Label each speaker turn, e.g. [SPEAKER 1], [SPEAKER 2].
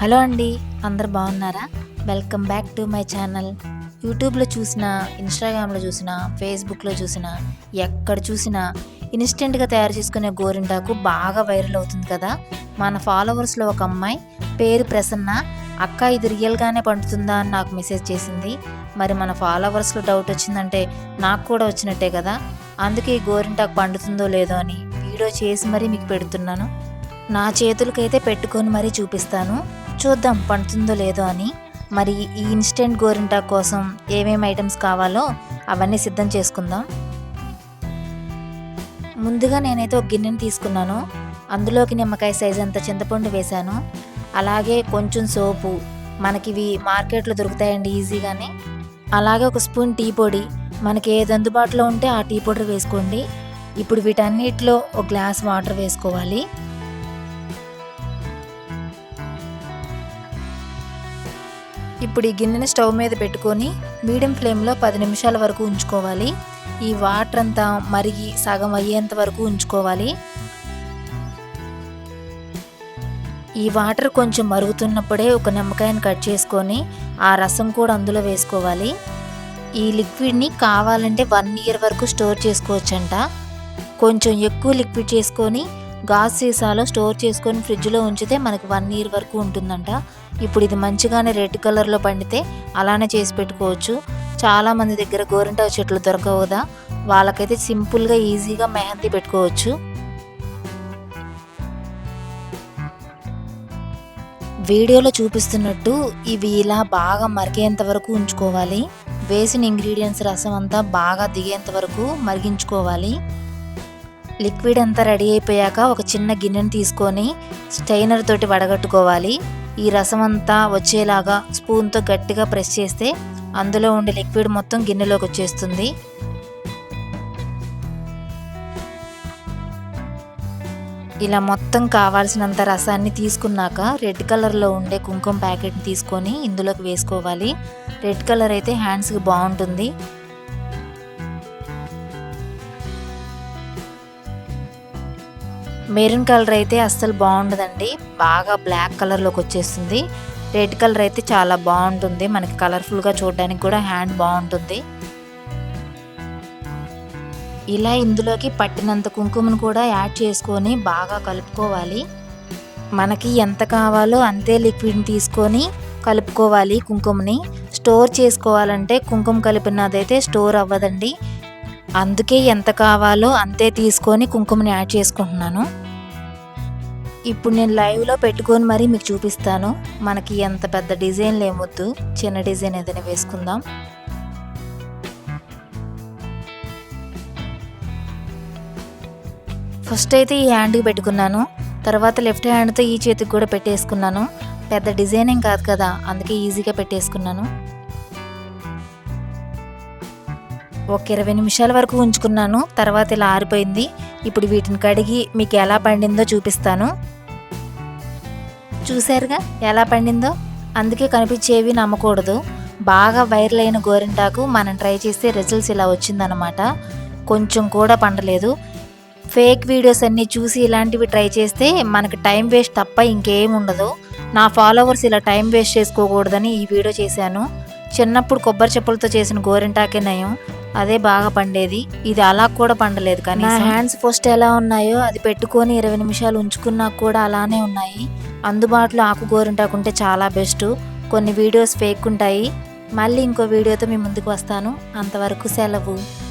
[SPEAKER 1] Hello అండి అందరు బాగున్నారా? Welcome back to my channel యూట్యూబ్లో చూసిన ఇన్స్టాగ్రామ్లో చూసిన ఫేస్బుక్లో చూసిన ఎక్కడ చూసినా ఇన్స్టెంట్గా తయారు చేసుకునే గోరింటాకు బాగా వైరల్ అవుతుంది కదా? మన ఫాలోవర్స్లో ఒక అమ్మాయి పేరు ప్రసన్న అక్క ఇది రియల్గానే పండుతుందా అని నాకు మెసేజ్ చేసింది. మరి మన ఫాలోవర్స్లో డౌట్ వచ్చిందంటే నాకు కూడా వచ్చినట్టే కదా? అందుకే ఈ గోరింటాకు పండుతుందో లేదో అని వీడియో చేసి మరీ మీకు పెడుతున్నాను. నా చేతులకైతే పెట్టుకొని మరీ చూపిస్తాను. చూద్దాం పండుతుందో లేదో అని. మరి ఈ ఇన్స్టెంట్ గోరింటా కోసం ఏమేమి ఐటమ్స్ కావాలో అవన్నీ సిద్ధం చేసుకుందాం. ముందుగా నేనైతే ఒక గిన్నెని తీసుకున్నాను. అందులోకి నిమ్మకాయ సైజ్ అంత చింతపండు వేశాను. అలాగే కొంచెం సోపు. మనకి ఇవి మార్కెట్లో దొరుకుతాయండి ఈజీగానే. అలాగే ఒక స్పూన్ టీ పొడి. మనకి ఏది అందుబాటులో ఉంటే ఆ టీ పౌడర్ వేసుకోండి. ఇప్పుడు వీటన్నిటిలో ఒక గ్లాస్ వాటర్ వేసుకోవాలి. ఇప్పుడు ఈ గిన్నెని స్టవ్ మీద పెట్టుకొని మీడియం ఫ్లేమ్లో పది నిమిషాల వరకు ఉంచుకోవాలి. ఈ వాటర్ అంతా మరిగి సగం అయ్యేంత వరకు ఉంచుకోవాలి. ఈ వాటర్ కొంచెం మరుగుతున్నప్పుడే ఒక నిమ్మకాయని కట్ చేసుకొని ఆ రసం కూడా అందులో వేసుకోవాలి. ఈ లిక్విడ్ని కావాలంటే వన్ ఇయర్ వరకు స్టోర్ చేసుకోవచ్చంట. కొంచెం ఎక్కువ లిక్విడ్ చేసుకొని గాజ్ సీసాలో స్టోర్ చేసుకొని ఫ్రిడ్జ్లో ఉంచితే మనకి వన్ ఇయర్ వరకు ఉంటుందంట. ఇప్పుడు ఇది మంచిగానే రెడ్ కలర్లో పండితే అలానే చేసి పెట్టుకోవచ్చు. చాలామంది దగ్గర గోరింటా చెట్లు దొరకవు కదా. వాళ్ళకైతే సింపుల్గా ఈజీగా మెహందీ పెట్టుకోవచ్చు. వీడియోలో చూపిస్తున్నట్టు ఇవి ఇలా బాగా మరిగేంత వరకు ఉంచుకోవాలి. వేసిన ఇంగ్రీడియంట్స్ రసం అంతా బాగా దిగేంత వరకు మరిగించుకోవాలి. లిక్విడ్ అంతా రెడీ అయిపోయాక ఒక చిన్న గిన్నెని తీసుకొని స్టైనర్ తోటి వడగట్టుకోవాలి. ఈ రసం అంతా వచ్చేలాగా స్పూన్తో గట్టిగా ప్రెస్ చేస్తే అందులో ఉండే లిక్విడ్ మొత్తం గిన్నెలోకి వచ్చేస్తుంది. ఇలా మొత్తం కావాల్సినంత రసాన్ని తీసుకున్నాక రెడ్ కలర్లో ఉండే కుంకుమ ప్యాకెట్ని తీసుకొని ఇందులోకి వేసుకోవాలి. రెడ్ కలర్ అయితే హ్యాండ్స్కి బాగుంటుంది. మెరూన్ కలర్ అయితే అస్సలు బాగుండదండి. బాగా బ్లాక్ కలర్లోకి వచ్చేస్తుంది. రెడ్ కలర్ అయితే చాలా బాగుంటుంది. మనకి కలర్ఫుల్గా చూడడానికి కూడా హ్యాండ్ బాగుంటుంది. ఇలా ఇందులోకి పట్టినంత కుంకుమను కూడా యాడ్ చేసుకొని బాగా కలుపుకోవాలి. మనకి ఎంత కావాలో అంతే లిక్విడ్ని తీసుకొని కలుపుకోవాలి కుంకుమని. స్టోర్ చేసుకోవాలంటే కుంకుమ కలిపినదైతే స్టోర్ అవ్వదండి. అందుకే ఎంత కావాలో అంతే తీసుకొని కుంకుమని యాడ్ చేసుకుంటున్నాను. ఇప్పుడు నేను లైవ్లో పెట్టుకొని మరీ మీకు చూపిస్తాను. మనకి ఎంత పెద్ద డిజైన్లు ఏమొద్దు. చిన్న డిజైన్ ఏదైనా వేసుకుందాం. ఫస్ట్ అయితే ఈ హ్యాండ్కి పెట్టుకున్నాను. తర్వాత లెఫ్ట్ హ్యాండ్తో ఈ చేతికి కూడా పెట్టేసుకున్నాను. పెద్ద డిజైన్ ఏం కాదు కదా అందుకే ఈజీగా పెట్టేసుకున్నాను. ఒక ఇరవై నిమిషాల వరకు ఉంచుకున్నాను. తర్వాత ఇలా ఆరిపోయింది. ఇప్పుడు వీటిని కడిగి మీకు ఎలా పండిందో చూపిస్తాను. చూశారుగా? ఎలా పండిందో? అందుకే కనిపించేవి నమ్మకూడదు. బాగా వైరల్ అయిన గోరింటాకు మనం ట్రై చేస్తే రిజల్ట్స్ ఇలా వచ్చిందనమాట కొంచెం కూడా పండలేదు. ఫేక్ వీడియోస్ అన్నీ చూసి ఇలాంటివి ట్రై చేస్తే మనకి టైం వేస్ట్ తప్ప ఇంకేం ఉండదు. నా ఫాలోవర్స్ ఇలా టైం వేస్ట్ చేసుకోకూడదని ఈ వీడియో చేశాను. చిన్నప్పుడు కొబ్బరి చెప్పులతో చేసిన గోరింటాకే నయం. అదే బాగా పండేది. ఇది అలా కూడా పండలేదు కానీ నా హ్యాండ్స్ ఫస్ట్ ఎలా ఉన్నాయో అది పెట్టుకొని ఇరవై నిమిషాలు ఉంచుకున్నా కూడా అలానే ఉన్నాయి. అందుబాటులో ఆకు ఉంటే చాలా బెస్ట్ కొన్ని వీడియోస్ ఫేక్ ఉంటాయి. మళ్ళీ ఇంకో వీడియోతో మీ ముందుకు వస్తాను. అంతవరకు సెలవు.